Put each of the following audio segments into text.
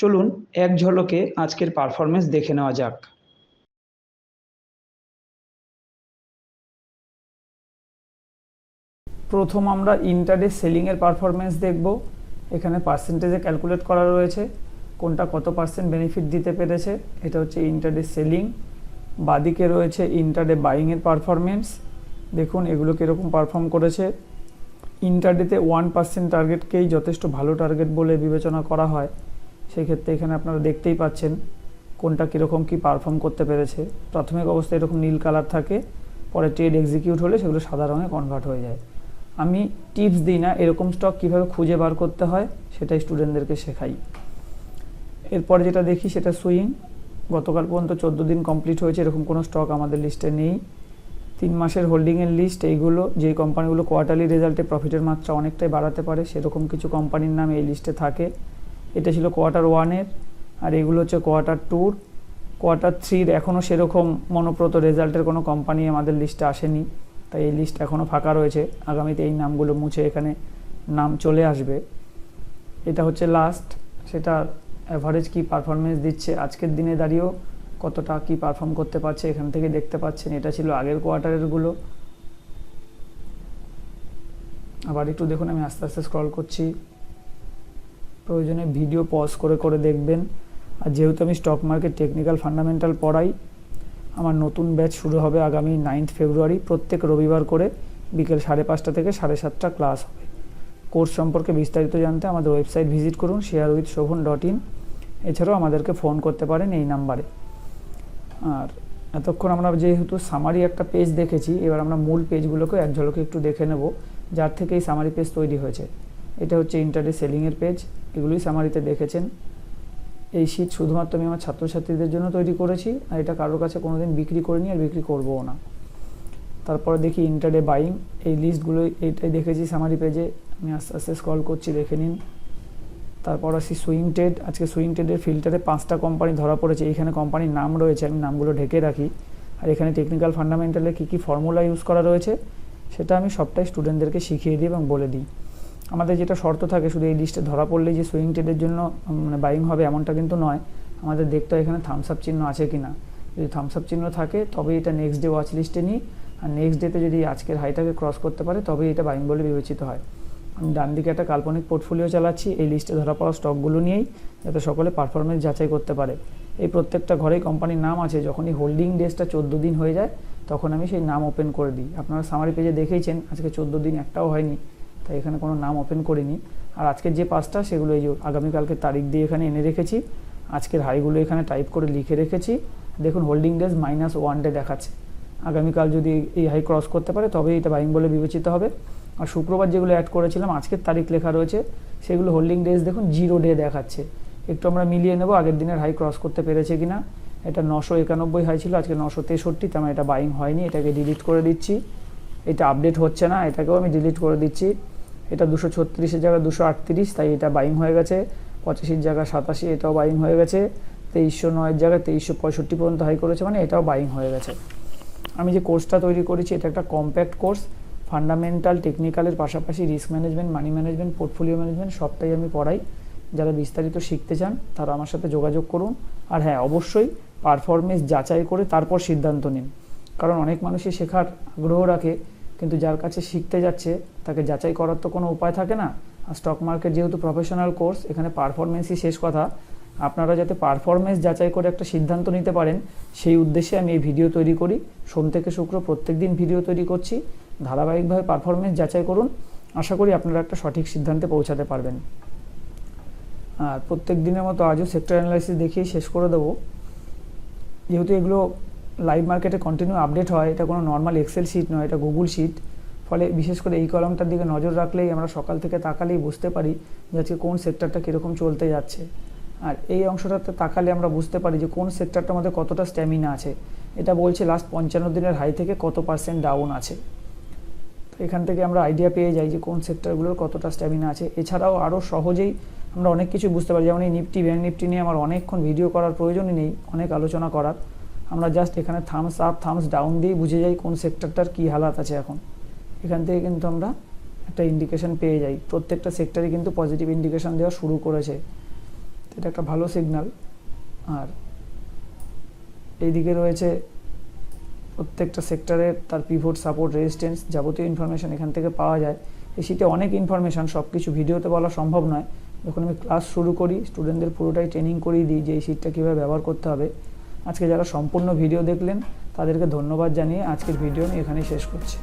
চলুন এক ঝলকে আজকের পারফরমেন্স দেখে নেওয়া যাক। প্রথম আমরা ইন্টারডে সেলিংয়ের পারফরমেন্স দেখব। এখানে পার্সেন্টেজে ক্যালকুলেট করা রয়েছে, কোনটা কত পার্সেন্ট বেনিফিট দিতে পেরেছে, এটা হচ্ছে ইন্টারডে সেলিং বাদিকে রয়েছে ইন্টারডে বাইংয়ের পারফরমেন্স দেখুন এগুলো কীরকম পারফর্ম করেছে। ইন্টারডেতে ওয়ান পার্সেন্ট টার্গেটকেই যথেষ্ট ভালো টার্গেট বলে বিবেচনা করা হয়। সেই ক্ষেত্রে এখানে আপনারা দেখতেই পাচ্ছেন কোনটা কীরকম কী পারফর্ম করতে পেরেছে। প্রাথমিক অবস্থায় এরকম নীল কালার থাকে, পরে ট্রেড এক্সিকিউট হলে সেগুলো সাদা রঙে কনভার্ট হয়ে যায়। আমি টিপস দিই না, এরকম স্টক কীভাবে খুঁজে বার করতে হয় সেটাই স্টুডেন্টদেরকে শেখাই। এরপরে যেটা দেখি সেটা সুইং গতকাল পর্যন্ত চোদ্দ দিন কমপ্লিট হয়েছে, এরকম কোনো স্টক আমাদের লিস্টে নেই। তিন মাসের হোল্ডিংয়ের লিস্ট এইগুলো, যেই কোম্পানিগুলো কোয়ার্টারলি রেজাল্টে প্রফিটের মাত্রা অনেকটাই বাড়াতে পারে, সেরকম কিছু কোম্পানির নাম এই লিস্টে থাকে। এটা ছিল কোয়ার্টার ওয়ানের, আর এগুলো হচ্ছে কোয়ার্টার টুর। কোয়ার্টার থ্রির এখনও সেরকম মনোপ্রত রেজাল্টের কোনো কোম্পানি আমাদের লিস্টে আসেনি, তাই এই লিস্ট এখনও ফাঁকা রয়েছে। আগামীতে এই নামগুলো মুছে এখানে নাম চলে আসবে। এটা হচ্ছে লাস্ট, সেটা অ্যাভারেজ কি পারফরমেন্স দিচ্ছে, আজকের দিনে দাঁড়িয়েও কতটা কি পারফর্ম করতে পারছে, এখান থেকে দেখতে পাচ্ছেন, এটা ছিল আগের কোয়ার্টারেরগুলো। আবার একটু দেখুন, আমি আস্তে আস্তে স্ক্রল করছি। প্রয়োজনে ভিডিও পজ করে করে দেখবেন। আর যেহেতু আমি স্টক মার্কেট টেকনিক্যাল ফান্ডামেন্টাল পড়াই, আমার নতুন ব্যাচ শুরু হবে আগামী নাইন্থ ফেব্রুয়ারি প্রত্যেক রবিবার করে বিকেল সাড়ে পাঁচটা থেকে সাড়ে সাতটা ক্লাস হবে। কোর্স সম্পর্কে বিস্তারিত জানতে আমাদের ওয়েবসাইট ভিজিট করুন share with Shobhan dot in এছাড়াও আমাদেরকে ফোন করতে পারেন এই নাম্বারে আর এতক্ষণ আমরা যেহেতু সামারি একটা পেজ দেখেছি, এবার আমরা মূল পেজগুলোকে এক ঝলকে একটু দেখে নেব, যার থেকে এই সামারি পেজ তৈরি হয়েছে। এটা হচ্ছে ইন্টারডে সেলিংয়ের পেজ এগুলোই সামারিতে দেখেছেন। এই শীট শুধুমাত্র আমি আমার ছাত্রছাত্রীদের জন্য তৈরি করেছি, আর এটা কারোর কাছে কোনো দিন বিক্রি করিনি আর বিক্রি করবও না। তারপরে দেখি ইন্টারডে বাইং এই লিস্টগুলো এইটাই দেখেছি সামারি পেজে আমি আস্তে আস্তে স্ক্রল করছি, দেখে নিন। তারপর আসি সুইং ট্রেড আজকে সুইং ট্রেডের ফিল্টারে পাঁচটা কোম্পানি ধরা পড়েছে, এইখানে কোম্পানির নাম রয়েছে, আমি নামগুলো ঢেকে রাখি। আর এখানে টেকনিক্যাল ফান্ডামেন্টালে কী কী ফর্মুলা ইউজ করা রয়েছে, সেটা আমি সবটাই স্টুডেন্টদেরকে শিখিয়ে দিই এবং বলে দিই। আমাদের যেটা শর্ত থাকে, শুধু এই লিস্টে ধরা পড়লেই যে সুইং ট্রেডের জন্য মানে বাইং হবে এমনটা কিন্তু নয়। আমাদের দেখতে হয় এখানে থামস আপ চিহ্ন আছে কি না যদি থামস আপ চিহ্ন থাকে তবে এটা নেক্সট ডে ওয়াচ লিস্টে নিই। আর নেক্সট ডেতে যদি আজকের হাইটাকে ক্রস করতে পারে তবে এটা বাইং বলে বিবেচিত হয়। আমি ডান দিকে একটা কাল্পনিক পোর্টফোলিও চালাচ্ছি, এই লিস্টে ধরা পড়া স্টকগুলো নিয়েই, যাতে সকলে পারফরমেন্স যাচাই করতে পারে। এই প্রত্যেকটা ঘরেই কোম্পানির নাম আছে, যখনই হোল্ডিং ডেসটা চোদ্দ দিন হয়ে যায়, তখন আমি সেই নাম ওপেন করে দিই। আপনারা সামারি পেজে দেখেইছেন, আজকে চোদ্দ দিন একটাও হয়নি। তাই এখানে কোনো নাম ওপেন করিনি। আর আজকের যে পাঁচটা সেগুলো এই যে আগামীকালকে তারিখ দিয়ে এখানে এনে রেখেছি। আজকের হাইগুলো এখানে টাইপ করে লিখে রেখেছি। দেখুন holding days minus one day দেখাচ্ছে। আগামীকাল যদি এই হাই ক্রস করতে পারে, তবেই এটা বাইং বলে বিবেচিত হবে। আর শুক্রবার যেগুলো অ্যাড করেছিলাম, আজকের তারিখ লেখা রয়েছে, সেগুলো হোল্ডিং ডেজ দেখুন জিরো ডে দেখাচ্ছে। একটু আমরা মিলিয়ে নেব, আগের দিনের হাই ক্রস করতে পেরেছে কিনা। এটা নশো একানব্বই হাই ছিল, আজকে নশো তেষট্টি, তার মানে এটা বাইং হয়নি, এটাকে ডিলিট করে দিচ্ছি। এটা আপডেট হচ্ছে না, এটাকেও আমি ডিলিট করে দিচ্ছি। এটা দুশো ছত্রিশের জায়গায় দুশো আটত্রিশ, তাই এটা বাইং হয়ে গেছে। পঁচাশির জায়গায় সাতাশি, এটাও বাইং হয়ে গেছে। তেইশশো নয়ের জায়গায় তেইশশো পঁয়ষট্টি পর্যন্ত হাই করেছে মানে এটাও বাইং হয়ে গেছে। আমি যে কোর্সটা তৈরি করেছি, এটা একটা কম্প্যাক্ট কোর্স ফান্ডামেন্টাল টেকনিক্যালের পাশাপাশি risk management money management portfolio management সবটাই আমি পড়াই। যারা বিস্তারিত শিখতে চান, তারা আমার সাথে যোগাযোগ করুন। আর হ্যাঁ অবশ্যই পারফরমেন্স যাচাই করে তারপর সিদ্ধান্ত নিন। কারণ অনেক মানুষই শেখার আগ্রহ রাখে কিন্তু যার কাছে শিখতে যাচ্ছে, তাকে যাচাই করার তো কোনো উপায় থাকে না। আর স্টক মার্কেট যেহেতু প্রফেশনাল কোর্স এখানে পারফরমেন্সই শেষ কথা। আপনারা যাতে পারফরমেন্স যাচাই করে একটা সিদ্ধান্ত নিতে পারেন, সেই উদ্দেশ্যে আমি এই ভিডিও তৈরি করি। সোম থেকে শুক্র প্রত্যেক দিন ভিডিও তৈরি করছি। ধারাবাহিকভাবে পারফরমেন্স যাচাই করুন। আশা করি আপনারা একটা সঠিক সিদ্ধান্তে পৌঁছাতে পারবেন। আর প্রত্যেক দিনের মতো আজও সেক্টর অ্যানালাইসিস দেখিয়ে শেষ করে দেবো। যেহেতু এগুলো লাইভ মার্কেটে কন্টিনিউ আপডেট হয়, এটা কোনো নর্মাল এক্সেল শিট নয়, এটা গুগল শিট ফলে বিশেষ করে এই কলমটার দিকে নজর রাখলেই আমরা সকাল থেকে তাকালেই বুঝতে পারি যে আজকে কোন সেক্টরটা কীরকম চলতে যাচ্ছে। আর এই অংশটাতে তাকালে আমরা বুঝতে পারি যে কোন সেক্টরটার মধ্যে কতটা স্ট্যামিনা আছে। এটা বলছে লাস্ট পঞ্চান্ন দিনের হাই থেকে কত পার্সেন্ট ডাউন আছে। তো এখান থেকে আমরা আইডিয়া পেয়ে যাই যে কোন সেক্টরগুলোর কতটা স্ট্যামিনা আছে। এছাড়াও আরও সহজেই আমরা অনেক কিছু বুঝতে পারি। যেমন এই নিফটি ব্যাঙ্ক নিফটি নিয়ে আমার অনেকক্ষণ ভিডিও করার প্রয়োজনই নেই, অনেক আলোচনা করার। আমরা জাস্ট এখানে থামস আপ থামস ডাউন দিয়েই বুঝে যাই কোন সেক্টরটার কী হালাত আছে এখন। এখান থেকে কিন্তু আমরা একটা ইন্ডিকেশন পেয়ে যাই। প্রত্যেকটা সেক্টরে কিন্তু পজিটিভ ইন্ডিকেশন দেওয়া শুরু করেছে। এটা একটা ভালো সিগন্যাল আর এইদিকে রয়েছে প্রত্যেকটা সেক্টরের তার পিভট সাপোর্ট রেজিস্ট্যান্স যাবতীয় ইনফরমেশান এখান থেকে পাওয়া যায়। এই শীতে অনেক ইনফরমেশান সব কিছু ভিডিওতে বলা সম্ভব নয়। যখন আমি ক্লাস শুরু করি স্টুডেন্টদের পুরোটাই ট্রেনিং করিয়ে দিই যে এই শীটটা কীভাবে ব্যবহার করতে হবে। আজকে যারা সম্পূর্ণ ভিডিও দেখলেন, তাদেরকে ধন্যবাদ জানিয়ে আজকের ভিডিও আমি এখানেই শেষ করছি।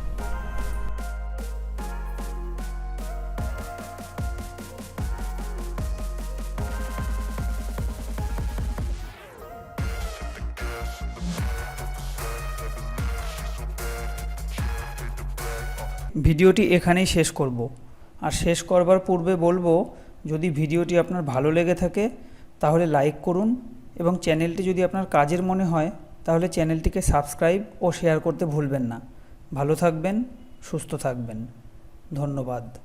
ভিডিওটি এখানেই শেষ করব। আর শেষ করবার পূর্বে বলব, যদি ভিডিওটি আপনার ভালো লেগে থাকে, তাহলে লাইক করুন এবং চ্যানেলটি যদি আপনার কাজের মনে হয়, তাহলে চ্যানেলটিকে সাবস্ক্রাইব ও শেয়ার করতে ভুলবেন না। ভালো থাকবেন, সুস্থ থাকবেন। ধন্যবাদ।